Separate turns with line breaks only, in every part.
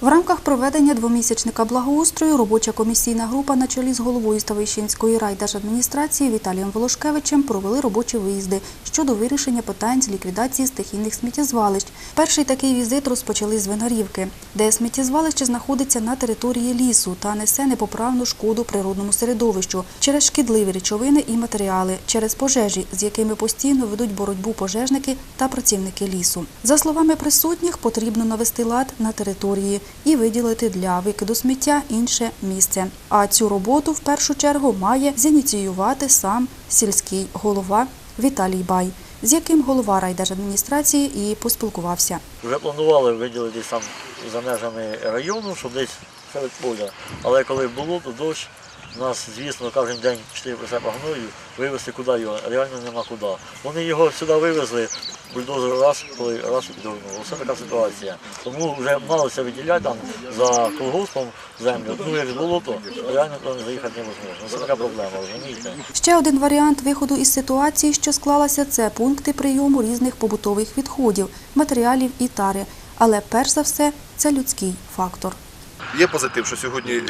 В рамках проведення двомісячника благоустрою робоча комісійна група на чолі з головою Ставищенської райдержадміністрації Віталієм Волошкевичем провели робочі виїзди щодо вирішення питань з ліквідації стихійних сміттєзвалищ. Перший такий візит розпочали з Винарівки, де сміттєзвалище знаходиться на території лісу та несе непоправну шкоду природному середовищу через шкідливі речовини і матеріали, через пожежі, з якими постійно ведуть боротьбу пожежники та працівники лісу. За словами присутніх, потрібно навести лад на території і виділити для викиду сміття інше місце. А цю роботу в першу чергу має зініціювати сам сільський голова Віталій Бай, з яким голова райдержадміністрації і поспілкувався.
Вже планували виділити там за межами району, щоб десь серед поля. Але коли було, то дощ, нас, звісно, кожен день 4 прицепа гною, вивезти куди його, реально нема куди. Вони його сюди вивезли, бульдозер раз, коли раз і підгорнуло. Ось така ситуація. Тому вже малося виділяти там за колгоспом землю. Ну як було, то реально туди заїхати невозможно. Це така проблема, розумієте?
Ще один варіант виходу із ситуації, що склалася, це пункти прийому різних побутових відходів, матеріалів і тари. Але перш за все це людський фактор.
Є позитив, що сьогодні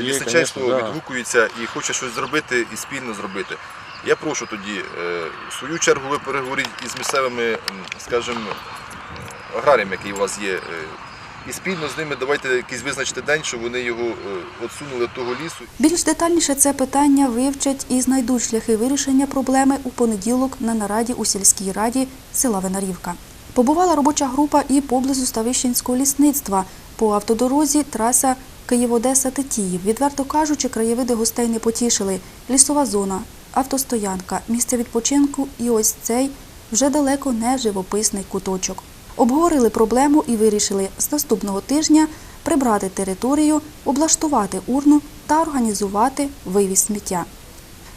да.
відгукується і хоче щось зробити і спільно зробити. Я прошу тоді, е, в свою чергу, ви переговоріть із місцевими, скажімо, аграріями, які у вас є. е, І спільно з ними давайте якийсь визначити день, щоб вони його е, отсунули від того лісу.
Більш детальніше це питання вивчать і знайдуть шляхи вирішення проблеми у понеділок на нараді у сільській раді села Винарівка. Побувала робоча група і поблизу Ставищенського лісництва по автодорозі траса Київ-Одеса-Тетіїв. Відверто кажучи, краєвиди гостей не потішили. Лісова зона, автостоянка, місце відпочинку і ось цей вже далеко не живописний куточок. Обговорили проблему і вирішили з наступного тижня прибрати територію, облаштувати урну та організувати вивіз сміття.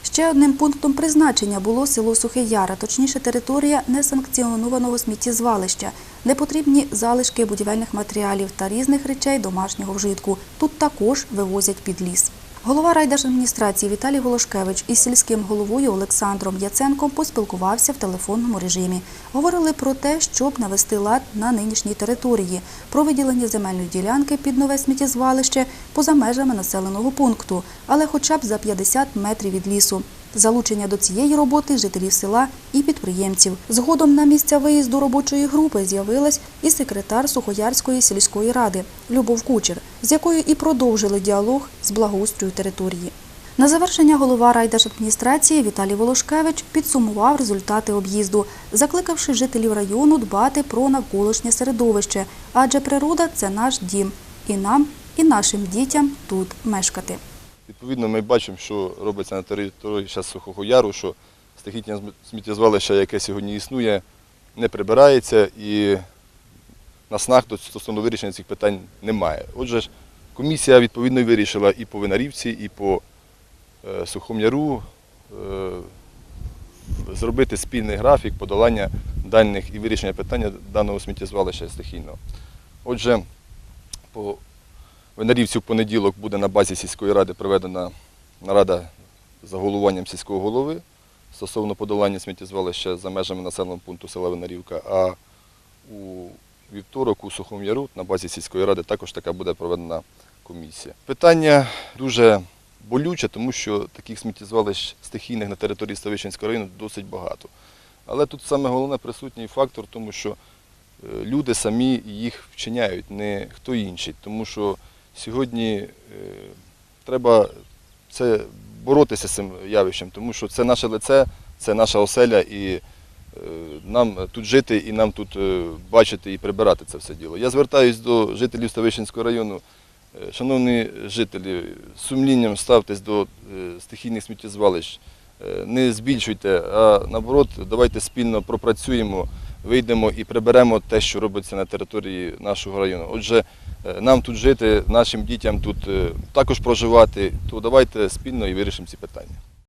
Ще одним пунктом призначення було село Сухий Яра, точніше територія несанкціонованого сміттєзвалища, де потрібні залишки будівельних матеріалів та різних речей домашнього вжитку. Тут також вивозять під ліс. Голова райдержадміністрації Віталій Волошкевич із сільським головою Олександром Яценком поспілкувався в телефонному режимі. Говорили про те, щоб навести лад на нинішній території, про виділення земельної ділянки під нове сміттєзвалище поза межами населеного пункту, але хоча б за 50 метрів від лісу. Залучення до цієї роботи жителів села і підприємців. Згодом на місця виїзду робочої групи з'явилась і секретар Сухоярської сільської ради Любов Кучер, з якою і продовжили діалог з благоустрою території. На завершення голова райдержадміністрації Віталій Волошкевич підсумував результати об'їзду, закликавши жителів району дбати про навколишнє середовище, адже природа це наш дім, і нам, і нашим дітям тут мешкати.
Відповідно, ми бачимо, що робиться на території Сухого Яру, що стихітнє сміттєзвалище, яке сьогодні існує, не прибирається і наснаг до стосовно вирішення цих питань немає. Отже, комісія відповідно вирішила і по Винарівці, і по е, Сухому Яру е, зробити спільний графік подолання дальних і вирішення питання даного сміттєзвалища стихійного. Отже, по Винарівці в понеділок буде на базі сільської ради проведена нарада за головуванням сільського голови стосовно подолання сміттєзвалища за межами населеного пункту села Винарівка. А у вівторок у Сухому Яру на базі сільської ради також така буде проведена комісія. Питання дуже болюче, тому що таких сміттєзвалищ стихійних на території Ставищенського району досить багато. Але тут саме головне присутній фактор, тому що е, люди самі їх вчиняють, не хто інший. Тому що сьогодні е, треба це боротися з цим явищем, тому що це наше лице, це наша оселя, і нам тут жити і нам тут е, бачити і прибирати це все діло. Я звертаюсь до жителів Ставищенського району. Е, Шановні жителі, з сумлінням ставтесь до е, стихійних сміттєзвалищ. Е, Не збільшуйте, а наоборот, давайте спільно пропрацюємо, вийдемо і приберемо те, що робиться на території нашого району. Отже, е, нам тут жити, нашим дітям тут е, також проживати, то давайте спільно і вирішимо ці питання.